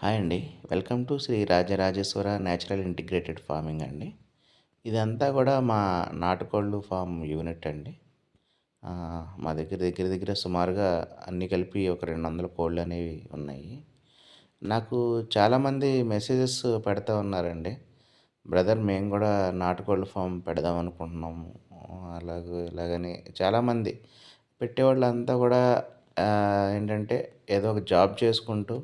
Hi అండి. Welcome to Shri Rajarajeshwara natural integrated farming అండి. ఇదంతా కూడా మా నాటుకోళ్ళు ఫామ్ యూనిట్ అండి. మా దగ్గర దగ్గర దగ్గర సుమారుగా అన్నీ కలిపి ఒక రెండు వందల కోళ్ళు అనేవి ఉన్నాయి. నాకు చాలామంది మెసేజెస్ పెడతా ఉన్నారండి. బ్రదర్ మేము కూడా నాటుకోళ్ళ ఫామ్ పెడదాం అనుకుంటున్నాము అలాగే ఇలాగని చాలామంది పెట్టేవాళ్ళంతా కూడా ఏంటంటే ఏదో ఒక జాబ్ చేసుకుంటూ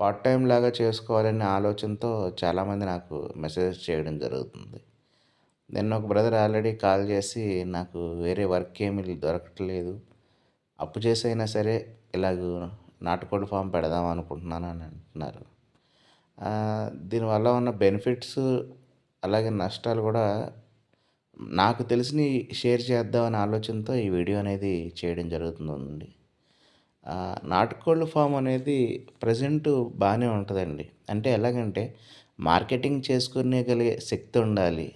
పార్ట్ టైం లాగా చేసుకోవాలనే ఆలోచనతో చాలామంది నాకు మెసేజ్ చేయడం జరుగుతుంది. నిన్న ఒక బ్రదర్ ఆల్రెడీ కాల్ చేసి నాకు వేరే వర్క్ ఏమీ దొరకట్లేదు. అప్పు చేసి అయినా సరే ఇలాగ నాటుకోడి ఫామ్ పెడదాం అనుకుంటున్నాను అని అంటున్నారు. దీనివల్ల ఉన్న బెనిఫిట్స్ అలాగే నష్టాలు కూడా నాకు తెలిసిన షేర్ చేద్దామనే ఆలోచనతో ఈ వీడియో అనేది చేయడం జరుగుతుందండి. నాటుకోళ్ళ ఫామ్ అనేది ప్రజెంట్ బాగానే ఉంటుందండి. అంటే ఎలాగంటే మార్కెటింగ్ చేసుకునేగలిగే శక్తి ఉండాలి.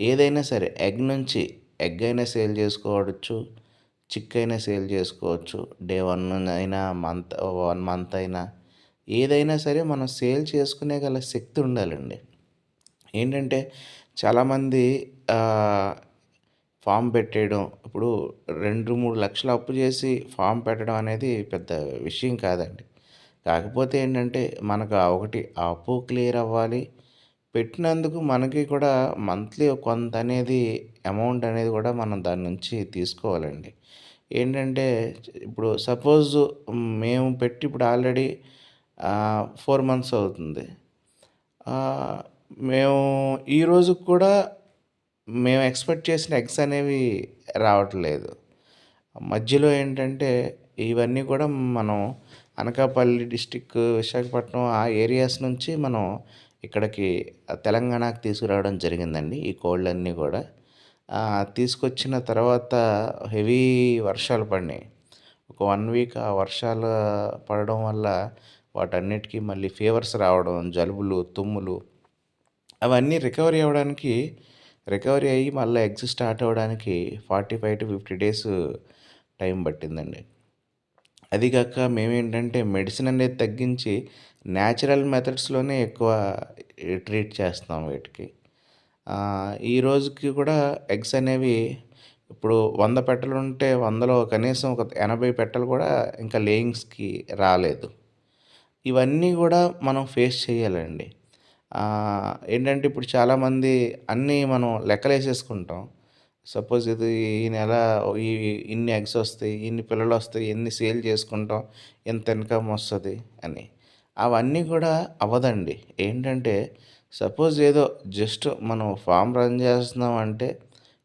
ఏదైనా సరే ఎగ్ నుంచి ఎగ్ అయినా సేల్ చేసుకోవచ్చు చిక్ అయినా సేల్ చేసుకోవచ్చు డే వన్ అయినా మంత్ వన్ మంత్ అయినా ఏదైనా సరే మనం సేల్ చేసుకునే గల శక్తి ఉండాలండి. ఏంటంటే చాలామంది ఫామ్ పెట్టేయడం ఇప్పుడు రెండు మూడు లక్షలు అప్పు చేసి ఫామ్ పెట్టడం అనేది పెద్ద విషయం కాదండి. కాకపోతే ఏంటంటే మనకు ఒకటి ఆ అప్పు క్లియర్ అవ్వాలి. పెట్టినందుకు మనకి కూడా మంత్లీ కొంత అనేది అమౌంట్ అనేది కూడా మనం దాని నుంచి తీసుకోవాలండి. ఏంటంటే ఇప్పుడు సపోజ్ మేము పెట్టి ఇప్పుడు ఆల్రెడీ ఫోర్ మంత్స్ అవుతుంది. మేము ఈ రోజు కూడా మేము ఎక్స్పెక్ట్ చేసిన ఎగ్స్ అనేవి రావట్లేదు. మధ్యలో ఏంటంటే ఇవన్నీ కూడా మనం అనకాపల్లి డిస్టిక్ విశాఖపట్నం ఆ ఏరియాస్ నుంచి మనం ఇక్కడికి తెలంగాణకి తీసుకురావడం జరిగిందండి ఈ కోళ్ళన్నీ కూడా. తీసుకొచ్చిన తర్వాత హెవీ వర్షాలు పడినాయి. ఒక వన్ వీక్ ఆ వర్షాలు పడడం వల్ల వాటన్నిటికీ మళ్ళీ ఫీవర్స్ రావడం జలుబులు తుమ్ములు అవన్నీ రికవరీ అవ్వడానికి రికవరీ అయ్యి మళ్ళీ ఎగ్స్ స్టార్ట్ అవ్వడానికి forty five to fifty days time పట్టిందండి. అది కాక మేమేంటంటే మెడిసిన్ అనేది తగ్గించి న్యాచురల్ మెథడ్స్లోనే ఎక్కువ ట్రీట్ చేస్తాం వీటికి. ఈ రోజుకి కూడా ఎగ్స్ అనేవి ఇప్పుడు వంద పెట్టెలు ఉంటే వందలో కనీసం ఒక ఎనభై పెట్టెలు కూడా ఇంకా లేయింగ్స్కి రాలేదు. ఇవన్నీ కూడా మనం ఫేస్ చేయాలండి. ఏంటంటే ఇప్పుడు చాలామంది అన్నీ మనం లెక్కలేసేసుకుంటాం. సపోజ్ ఇది ఈ నెల ఈ ఇన్ని ఎగ్స్ వస్తాయి ఇన్ని పిల్లలు వస్తాయి ఎన్ని సేల్ చేసుకుంటాం ఎంత ఇన్కమ్ వస్తుంది అని. అవన్నీ కూడా అవ్వదండి. ఏంటంటే సపోజ్ ఏదో జస్ట్ మనం ఫామ్ రన్ చేస్తున్నాం అంటే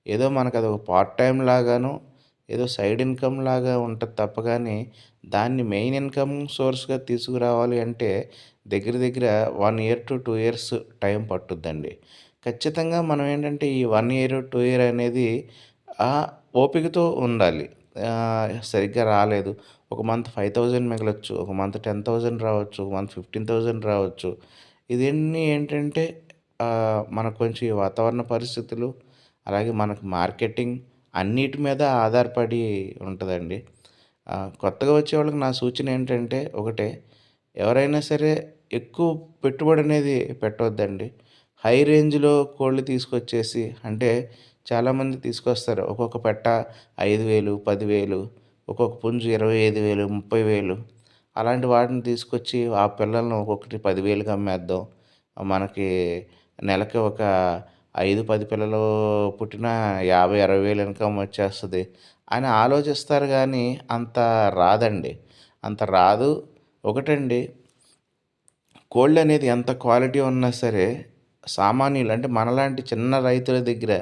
ఏదో మనకు అది ఒక పార్ట్ టైం లాగాను ఏదో సైడ్ ఇన్కమ్ లాగా ఉంటుంది తప్ప కానీ దాన్ని మెయిన్ ఇన్కమ్ సోర్స్గా తీసుకురావాలి అంటే దగ్గర దగ్గర one year to two years time పట్టుద్దండి. ఖచ్చితంగా మనం ఏంటంటే ఈ వన్ ఇయర్ టూ ఇయర్ అనేది ఆ ఓపికతో ఉండాలి. సరిగ్గా రాలేదు. ఒక మంత్ ఫైవ్ థౌజండ్ మిగలొచ్చు ఒక మంత్ టెన్ థౌజండ్ రావచ్చు ఒక మంత్ ఫిఫ్టీన్ థౌజండ్ రావచ్చు. ఇదన్నీ ఏంటంటే మనకు కొంచెం ఈ వాతావరణ పరిస్థితులు అలాగే మనకు మార్కెటింగ్ అన్నిటి మీద ఆధారపడి ఉంటుందండి. కొత్తగా వచ్చే వాళ్ళకి నా సూచన ఏంటంటే ఒకటే ఎవరైనా సరే ఎక్కువ పెట్టుబడి అనేది పెట్టవద్దండి హై రేంజ్లో కోళ్ళు తీసుకొచ్చేసి అంటే చాలామంది తీసుకొస్తారు. ఒక్కొక్క పెట్ట ఐదు వేలు పదివేలు ఒక్కొక్క పుంజు ఇరవై ఐదు వేలు ముప్పై వేలు. అలాంటి వాటిని తీసుకొచ్చి ఆ పిల్లలను ఒక్కొక్కటి పదివేలుకి అమ్మేద్దాం. మనకి నెలకి ఒక ఐదు పది పిల్లలు పుట్టిన యాభై అరవై వేలు ఇన్కమ్ వచ్చేస్తుంది అని ఆలోచిస్తారు కానీ అంత రాదండి. అంత రాదు. ఒకటండి కోళ్ళు అనేది ఎంత క్వాలిటీ ఉన్నా సరే సామాన్యులు అంటే మనలాంటి చిన్న రైతుల దగ్గర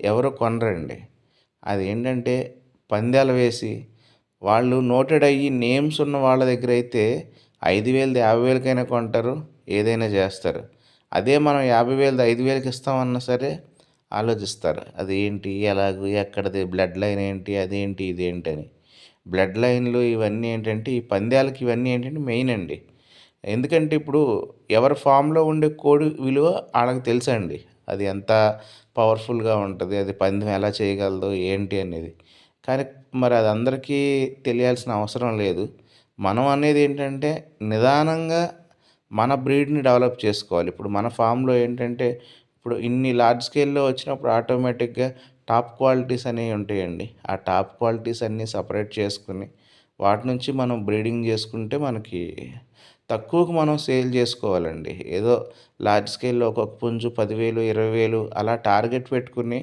ఎవరు కొనరండి. అది ఏంటంటే పందాలు వేసి వాళ్ళు నోటెడ్ అయ్యి నేమ్స్ ఉన్న వాళ్ళ దగ్గర అయితే ఐదు వేలది యాభై వేలకైనా కొంటారు ఏదైనా చేస్తారు. అదే మనం యాభై వేలది ఐదు వేలకి ఇస్తామన్నా సరే ఆలోచిస్తారు. అది ఏంటి? ఎలాగో? ఎక్కడిది? బ్లడ్ లైన్ ఏంటి? అదేంటి ఇదేంటి అని. బ్లడ్ లైన్లు ఇవన్నీ ఏంటంటే ఈ పందాలకి ఇవన్నీ ఏంటంటే మెయిన్ అండి. ఎందుకంటే ఇప్పుడు ఎవరి ఫామ్లో ఉండే కోడి విలువ వాళ్ళకి తెలుసండి. అది ఎంత పవర్ఫుల్గా ఉంటుంది? అది పందెం ఎలా చేయగలదు ఏంటి అనేది. కానీ మరి అది అందరికీ తెలియాల్సిన అవసరం లేదు. మనం అనేది ఏంటంటే నిదానంగా మన బ్రీడ్‌ని డెవలప్ చేసుకోవాలి. ఇప్పుడు మన ఫామ్‌లో ఏంటంటే, ఇప్పుడు ఇన్ని లార్జ్ స్కేల్‌లో వచ్చినప్పుడు ఆటోమేటిక్‌గా టాప్ క్వాలిటీస్ అనేవి ఉంటాయండి. ఆ టాప్ క్వాలిటీస్ అన్నీ సపరేట్ చేసుకుని వాటి నుంచి మనం బ్రీడింగ్ చేసుకుంటే మనకి తక్కువకు మనం సేల్ చేసుకోవాలండి. ఏదో లార్జ్ స్కేల్‌లో ఒక్కొక్క పుంజు పదివేలు ఇరవై వేలు అలా టార్గెట్ పెట్టుకుని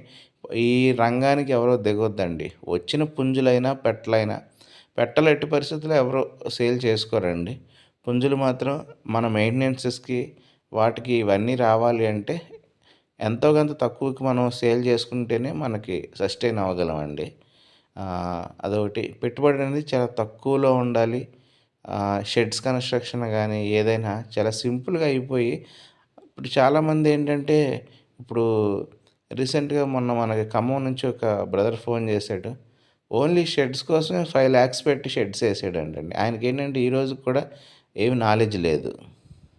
ఈ రంగానికి ఎవరో దిగొద్దండి. వచ్చిన పుంజులైనా, పెట్టలైనా పెట్టలు ఎట్టి పరిస్థితుల్లో ఎవరో సేల్ చేసుకోరండి. పుంజులు మాత్రం మన మెయింటెనెన్సెస్‌కి వాటికి ఇవన్నీ రావాలి అంటే ఎంతో కొంత తక్కువకి మనం సేల్ చేసుకుంటేనే మనకి సస్టైన్ అవ్వగలమండి. అదొకటి పెట్టుబడి అనేది చాలా తక్కువలో ఉండాలి. షెడ్స్ కన్‌స్ట్రక్షన్ కానీ ఏదైనా చాలా సింపుల్‌గా అయిపోయి ఇప్పుడు చాలామంది ఏంటంటే ఇప్పుడు రీసెంట్‌గా మొన్న మనకి ఖమ్మం నుంచి ఒక బ్రదర్ ఫోన్ చేశాడు. ఓన్లీ షెడ్స్ కోసమే 5,00,000 పెట్టి షెడ్స్ ఏసాడంటండి. ఆయనకి ఏంటంటే ఈరోజు కూడా ఏమి నాలెడ్జ్ లేదు.